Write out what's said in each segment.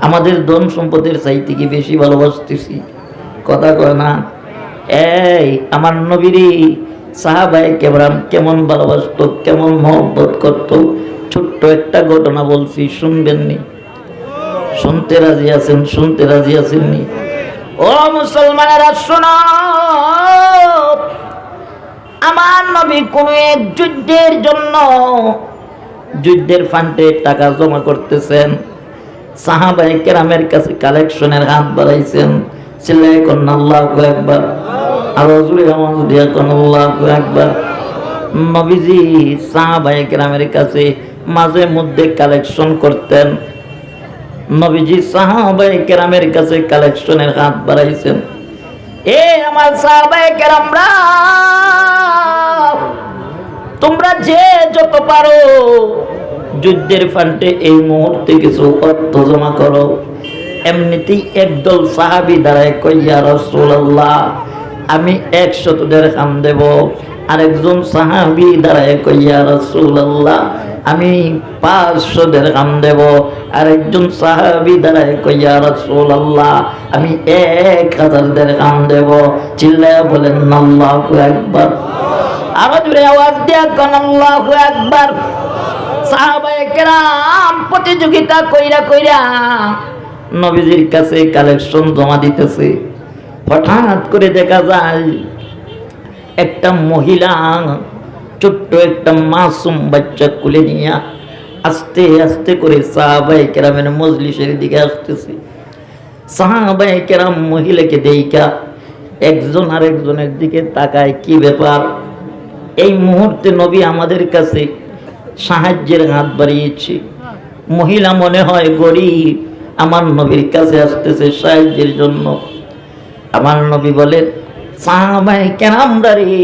আমাদের ধন সম্পদের চাইতে কি বেশি ভালোবাসতেছি? কথা কয় না। এই, আমার নবীরই সাহাবাই কেবরাম কেমন ভালোবাসতো, কেমন মহব্বত করত? ছোট্ট একটা ঘটনা বলছি শুনবেননি শুনতে রাজি আছেন, শুনতে রাজি আছেননি ও মুসলমানেরা আমার নবী কোন এক যুদ্ধের জন্য, যুদ্ধের ফান্ডে টাকা জমা করতেছেন। সাহাবাই কেরামের কাছে কালেকশনের হাত বাড়াইছেন। ছেলে কন্যা আল্লাহ একবার আরও জুড়ে আওয়াজ দিয়া আল্লাহ একবার নবীজি সাহাবাই কেরামের কাছে মাঝে মধ্যে কালেকশন করতেন। নবীজি সাহাবাই কেরামের কাছে কালেকশনের হাত বাড়াইছেন। এ আমার সাহাবাই কেরামরা, তোমরা যে যত পারো যুদ্ধের ফান্ডে এই মুহূর্তে কিছু অর্থ জমা করো। এমনিতেই একদল সাহাবি দাঁড়ায় কইয়া রসুল্লাহ আমি একশত দেড় খাম দেব। আরেকজন সাহাবি দাঁড়ায় কইয়া রসুল্লাহ আমি পাঁচশো দেড় খাম দেব। আরেকজন সাহাবি দাঁড়ায় কইয়া রসুল্লাহ আমি এক হাজার দেড় খাম দেব। চিল্লায় বলেন, আল্লাহু একবার আরও জুড়ে আওয়াজ দিয়া কন, আল্লাহু একবার প্রতিযোগিতা কইরা কইরা নবীজির কাছে কালেকশন জমা দিতেছে। হঠাৎ করে দেখা যায়, একটা মহিলা ছোট্ট একটা মাসুম বাচ্চা কুলে আস্তে আস্তে করে সাহাবায়ে কেরামের মজলিসের দিকে আসতেছে। সাহাবায়ে কেরাম মহিলাকে দেইকা একজন আরেকজনের দিকে তাকায়, কি ব্যাপার? এই মুহূর্তে নবী আমাদের কাছে সাহায্যের হাত বাড়িয়েছে। মহিলা মনে হয় গরিব, আমার নবীর কাছে আসতেছে সাহায্যের জন্য। আমার নবী বলেন সাহাবাই কেন আমরা রে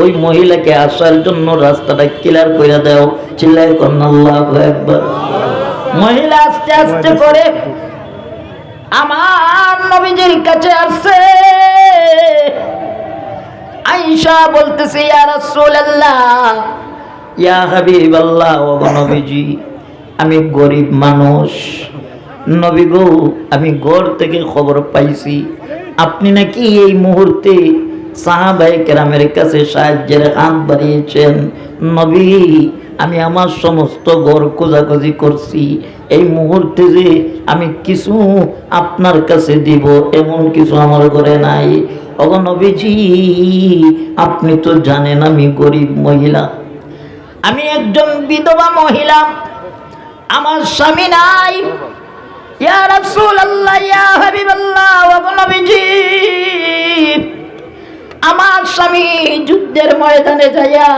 ওই মহিলাকে আসার জন্য রাস্তাটা ক্লিয়ার করে দাও চিল্লাই একবার মহিলা আস্তে আস্তে করে, আমার নবীজির কাছে আসছে। আইসা বলতেছে, ইয়া রাসূলুল্লাহ আমি গরিব মানুষ। নবী গো, আমি ঘর থেকে খবর পাইছি। আপনি নাকি এই মুহূর্তে সাহাবাই কেরামের কাছে সাহায্যের হাত বাড়িয়েছেন। নবী, আমি আমার সমস্ত ঘর খোঁজাখুঁজি করছি। এই মুহূর্তে যে আমি কিছু আপনার কাছে দিব, এমন কিছু আমার ঘরে নাই। অগনবীজি আপনি তো জানেন আমি গরিব মহিলা। আমি একজন বিধবা মহিলা। আমার স্বামী নাই। ইয়া আমার স্বামী যুদ্ধের ময়দানে যাইয়া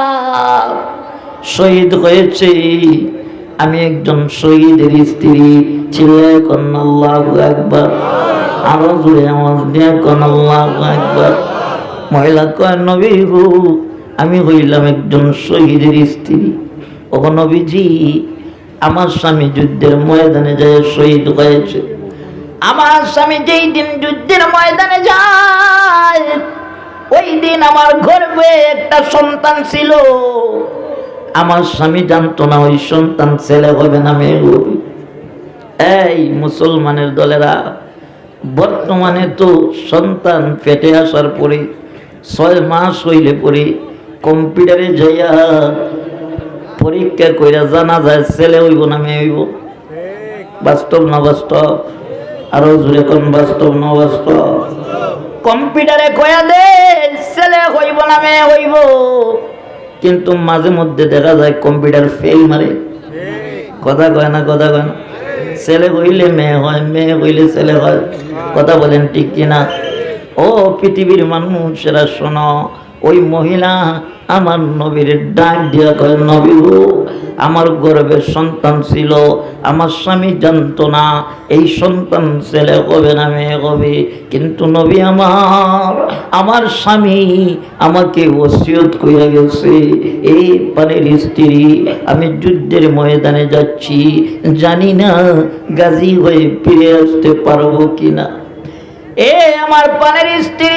শহীদ হয়েছে। আমি একজন শহীদের স্ত্রী, ছিলে কন্নাল্লাহু একবার আরও জুড়ে আমার দিয়া কন্নাল্লাহু একবার মহিলা কয়, নবী হু আমি হইলাম একজন শহীদের স্ত্রী। ও নবীজি, আমার স্বামী যুদ্ধের ময়দানে যায়, শহীদ হয়েছে। আমার স্বামী যেই দিন যুদ্ধের ময়দানে যায়, ওই দিন আমার গর্বে একটা সন্তান ছিল। আমার স্বামী জানতো না, ওই সন্তান ছেলে হবে না, মেয়ে হবে। এই মুসলমানের দলেরা, বর্তমানে তো সন্তান পেটে আসার পরে, ছয় মাস হইলে পরে কম্পিউটারে যাইয়া পরীক্ষা কইরা জানা যায় ছেলে হইব না মেয়ে হইব। বাস্তব না বাস্তব? আরও জোরে কোন, বাস্তব না বাস্তব? কম্পিউটারে কয়া দে, ছেলে হইব না মেয়ে হইব। কিন্তু মাঝে মধ্যে দেখা যায় কম্পিউটার ফেল মারে। কথা কয় না, কথা কয় না? ছেলে হইলে মেয়ে হয়, মেয়ে হইলে ছেলে হয়। কথা বলেন ঠিক কিনা? ও পৃথিবীর মানুষেরা শোনো ওই মহিলা আমার নবীর ডাক দিয়া কয়, নবী আমার গর্ভের সন্তান ছিল, আমার স্বামী জানতো না, এই সন্তান ছেলে কবে না মেয়ে হবে কিন্তু নবী আমার আমার স্বামী আমাকে ওসিয়ত কইরা গেছে, এই পানের স্ত্রী, আমি যুদ্ধের ময়দানে যাচ্ছি, জানি না গাজী হয়ে ফিরে আসতে পারব কিনা। এ আমার পানের স্ত্রী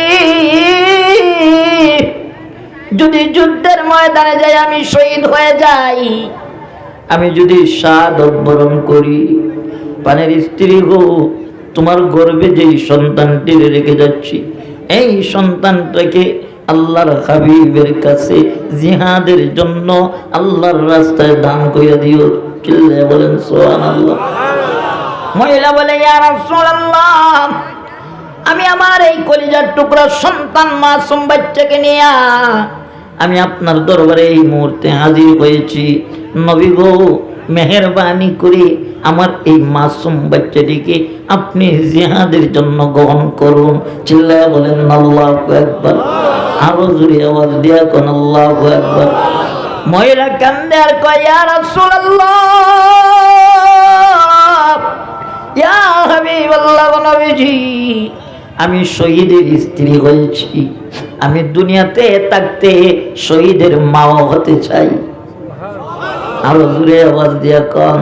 যদি যুদ্ধের ময়দানে যাই আমি শহীদ হয়ে যাই। আমি যদি স্বাদ বরণ করি পানের স্ত্রী গো তোমার গর্বে যেই সন্তানটি রেখে যাচ্ছি এই সন্তানটাকে আল্লাহর হাবিবের কাছে জিহাদের জন্য আল্লাহর রাস্তায় দান করে দিও। চিল্লে বলেন সোহান আল্লাহ মহিলা বলে ইয়া রাসূলুল্লাহ আমি আমার এই কলিজার টুকরা সন্তান মাসুম বাচ্চাকে নিয়ে আমি আপনার দরবারে এই মুহূর্তে হাজির হয়েছি। নবী গো, মেহরবানি করে আমার এই মাসুম বাচ্চাটিকে আপনি জিহাদের জন্য গ্রহণ করুন। চিল্লায় বলেন, আল্লাহ একবার আরও জোরে আওয়াজ দিয়া কোন, আল্লাহ একবার মহিলা কান্দে আর কয়, ইয়া রাসূলুল্লাহ। ইয়া হাবিবাল্লাহ নবীজি। আমি শহীদের স্ত্রী হয়েছি। আমি দুনিয়াতে থাকতে শহীদের মাও হতে চাই। আরও দূরে আওয়াজ দিয়া কন।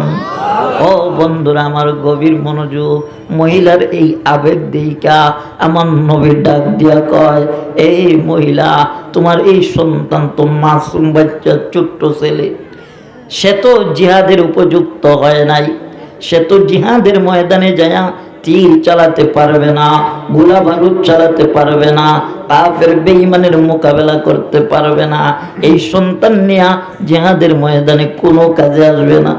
ও বন্ধুরা, আমার গভীর মনোযোগ মহিলার এই আবেগ দিকা আমার নবীর ডাক দিয়া কয়, এই মহিলা, তোমার এই সন্তান তো মাসুম বাচ্চা, ছোট্ট ছেলে। সে তো জিহাদের উপযুক্ত হয় নাই। সে তো জিহাদের ময়দানে যায় তীর চালাতে পারবে না গোলা বারুদ চালাতে পারবে না, কাফের বেঈমানের মোকাবেলা করতে পারবে না। এই সন্তান নিয়ে জিহাদের ময়দানে কোনো কাজে আসবে না।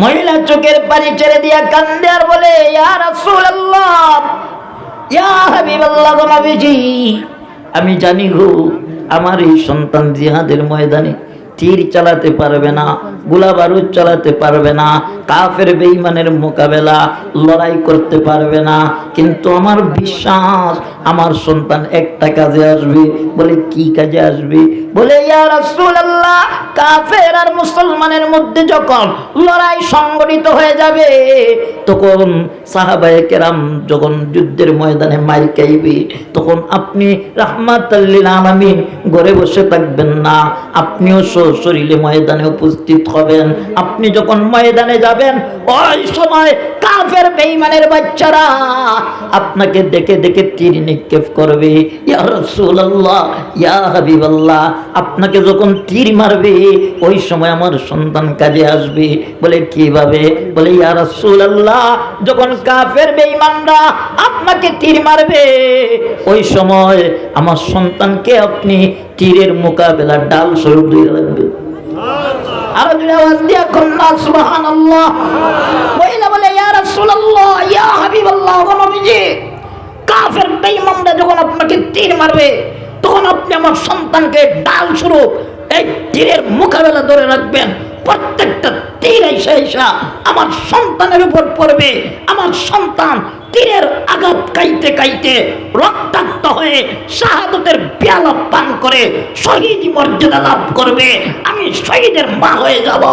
মহিলা চোখের পানি ছেড়ে দিয়া কান্দে আর বলে, ইয়া ইয়া নবীজি আমি জানি গো, আমার এই সন্তান জিহাদের ময়দানে তীর চালাতে পারবে না গোলা বারুদ চালাতে পারবে না, কাফের বেঈমানের মোকাবেলা লড়াই করতে পারবে না। কিন্তু আমার বিশ্বাস, আমার সন্তান একটা কাজে আসবে, বলে কি কাজে আসবে? বলে রাসূলুল্লাহ, কাফের আর মুসলমানের মধ্যে যখন লড়াই সংগঠিত হয়ে যাবে, তখন সাহাবায়ে কেরাম যখন যুদ্ধের ময়দানে মাইর খাইবে, তখন আপনি রাহমাতাল্লিল আলামিন ঘরে বসে থাকবেন না। আপনিও শরীরে ময়দানে উপস্থিত হবেন। আপনি যখন ময়দানে যাবেন, ওই সময় কাফের বেঈমানের বাচ্চারা আপনাকে দেখে দেখে তীর নিক্ষেপ করবে। ইয়া রাসূলুল্লাহ, ইয়া হাবিবাল্লাহ, আপনাকে যখন তীর মারবে, ওই সময় আমার সন্তান কাজে আসবে। বলে, কীভাবে? বলে, ইয়া রাসূলুল্লাহ, যখন কাফের বেঈমানরা আপনাকে তীর মারবে, ওই সময় আমার সন্তানকে আপনি তীরের মোকাবেলা ডাল স্বরূপ দিয়ে আপনাকে তীর মারবে, তখন আপনি আমার সন্তানকে ডাল তীরের মোকাবেলা ধরে রাখবেন। প্রত্যেকটা তীর এসা আমার সন্তানের উপর পড়বে, আমার সন্তান তীরের আঘাত কাইতে কাইতে রক্তাক্ত হয়ে শাহাদতের পেয়ালা পান করে শহীদ মর্যাদা লাভ করবে। আমি শহীদের মা হয়ে যাব।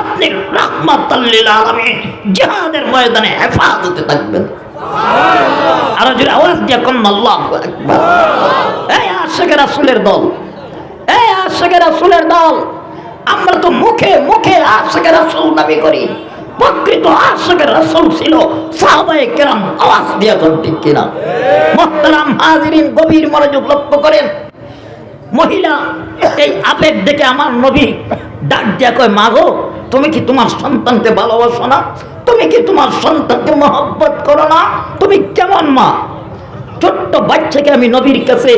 আপনি রহমাতাল্লিল আলামিন জিহাদের ময়দানে হেফাজতে থাকবেন। আরও জোরে আওয়াজ দিয়ে কন্যা আল্লাহ এই আশেকের রাসূলের দল, এই আশেকের রাসূলের দল, আমরা তো মুখে মুখে আশেকের রাসূল দাবি করি। প্রকৃত আশেকের রাসূল ছিল সাহাবায়ে কেরাম আওয়াজ দিয়া ঠিক কিনা? মোহতারাম হাজিরিন গভীর মনোযোগ লক্ষ্য করেন। মহিলা এই আবেগ দেখে আমার নবী ডাক দিয়া কয় মাগো তুমি কি তোমার সন্তানকে ভালোবাসো না? তুমি কি তোমার সন্তানকে মহব্বত করো না? তুমি কেমন মা? ছোট্ট বাচ্চাকে আমি নবীর কাছে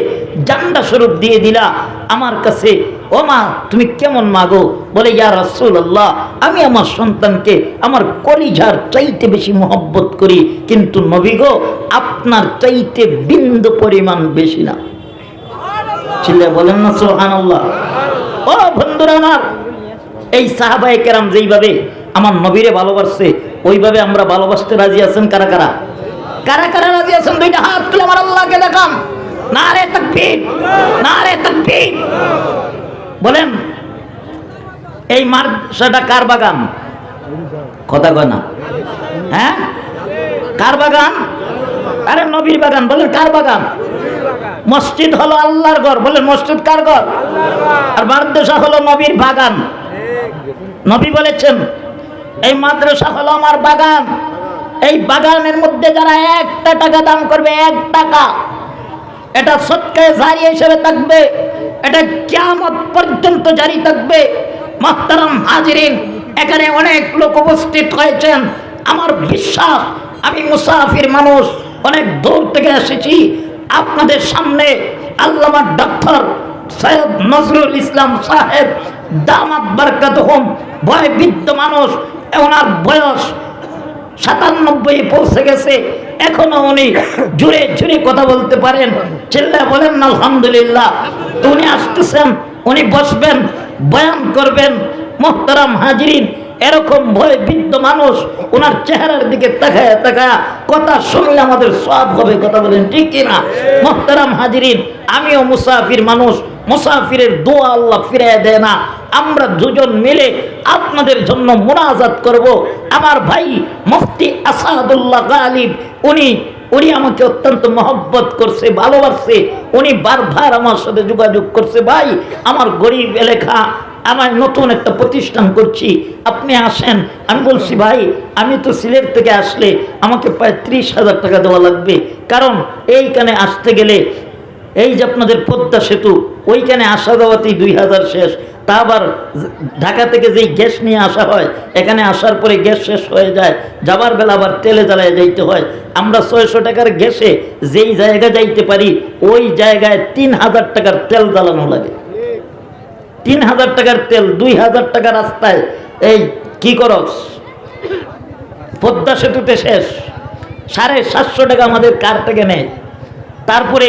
জান্ডা স্বরূপ দিয়ে দিলা। আমার কাছে, ও মা, তুমি কেমন মাগো বলে, ইয়া রাসূলুল্লাহ, আমি আমার সন্তানকে আমার কলিজার চাইতে বেশি মহব্বত করি। কিন্তু নবী গো, আপনার চাইতে বিন্দু পরিমাণ বেশি না। ছিলে বলেন না, সুবহানাল্লাহ। ও বন্ধুরা আমার, এই সাহাবায়ে কেরাম যেইভাবে আমার নবীরে ভালোবাসছে, ওইভাবে আমরা ভালোবাসতে রাজি আছেন কারা কারা? কারা কারা রাজি আছেন? দুইটা হাত তুলে আমার আল্লাহকে দেখান। না রে তাকবীর না রে তাকবীর। বলেন, এই মার্শাটা কার বাগান? কথা কয় না। হ্যাঁ? কার বাগান? আরে নবীর বাগান, বলেন কার বাগান? মসজিদ হলো আল্লাহর ঘর। বলেন, মসজিদ কার ঘর? আর মাদ্রাসা হলো নবীর বাগান। নবী বলেছেন, এই মাদ্রাসা হলো আমার বাগান। এই বাগানের মধ্যে যারা একটা টাকা দান করবে, এক টাকা, এটা সৎকায় জারি হিসেবে থাকবে, এটা কিয়ামত পর্যন্ত জারি থাকবে। মাহতারাম হাজিরিন, এখানে অনেক লোক উপস্থিত হয়েছেন। আমার বিশ্বাস, আমি মুসাফির মানুষ, অনেক দূর থেকে এসেছি। আপনাদের সামনে আল্লামা ডাক্তার সৈয়দ নজরুল ইসলাম সাহেব দামাত বারকাত হোম বয়বৃদ্ধ মানুষ ওনার বয়স সাতানব্বই পৌঁছে গেছে। এখনও উনি জুড়ে জুড়ে কথা বলতে পারেন। চিল্লা বলেন না আলহামদুলিল্লাহ তো উনি আসতেছেন, উনি বসবেন, বয়ান করবেন। মোহতারাম হাজিরিন, এরকম ভয় বৃদ্ধ মানুষ ওনার চেহারার দিকে তাকায় তাকায় কথা শুনলে আমাদের সব হবে। কথা বলেন, ঠিক কিনা? মোহতারাম হাজিরিন, আমিও মুসাফির মানুষ। মুসাফিরের দোয়া আল্লাহ ফিরিয়ে দেয় না। আমরা দুজন মিলে আপনাদের জন্য মোনাজাত করব। আমার ভাই মুফতি আসাদুল্লাহ গালিব, উনি উনি আমাকে অত্যন্ত মহব্বত করছে, ভালোবাসছে। উনি বারবার আমার সাথে যোগাযোগ করছে, ভাই, আমার গরিব এলাকা, আমার নতুন একটা প্রতিষ্ঠান করছি, আপনি আসেন। আমি বলছি, ভাই, আমি তো সিলেট থেকে আসলে আমাকে প্রায় ত্রিশ হাজার টাকা দেওয়া লাগবে। কারণ এইখানে আসতে গেলে, এই যে আপনাদের পদ্মা সেতু, ওইখানে আসা যাওয়াতেই দুই হাজার শেষ। তা আবার ঢাকা থেকে যেই গ্যাস নিয়ে আসা হয়, এখানে আসার পরে গ্যাস শেষ হয়ে যায়, যাবার বেলা আবার তেলে জ্বালায় যাইতে হয়। আমরা ছয়শো টাকার গ্যাসে যেই জায়গা যাইতে পারি, ওই জায়গায় তিন হাজার টাকার তেল জ্বালানো লাগে। তিন হাজার টাকার তেল, দুই হাজার টাকা রাস্তায়। এই, কি করস পদ্মা সেতুতে শেষ। সাড়ে সাতশো টাকা আমাদের কার থেকে নেয়? তারপরে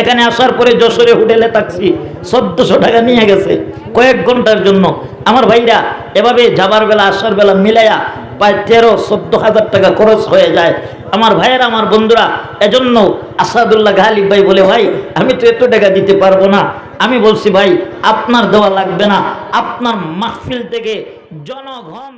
এখানে আসার পরে যশোরে হোটেলে থাকছি, চোদ্দশো টাকা নিয়ে গেছে, কয়েক ঘণ্টার জন্য। আমার ভাইরা এভাবে যাবার বেলা, আসার বেলা মিলাইয়া প্রায় তেরো, চোদ্দ হাজার টাকা খরচ হয়ে যায়। আমার ভাইয়েরা, আমার বন্ধুরা, এজন্য আসাদুল্লাহ গালিব ভাই বলে, ভাই, আমি তো এত টাকা দিতে পারব না। আমি বলছি, ভাই, আপনার দেওয়া লাগবে না। আপনার মাহফিল থেকে জনগণ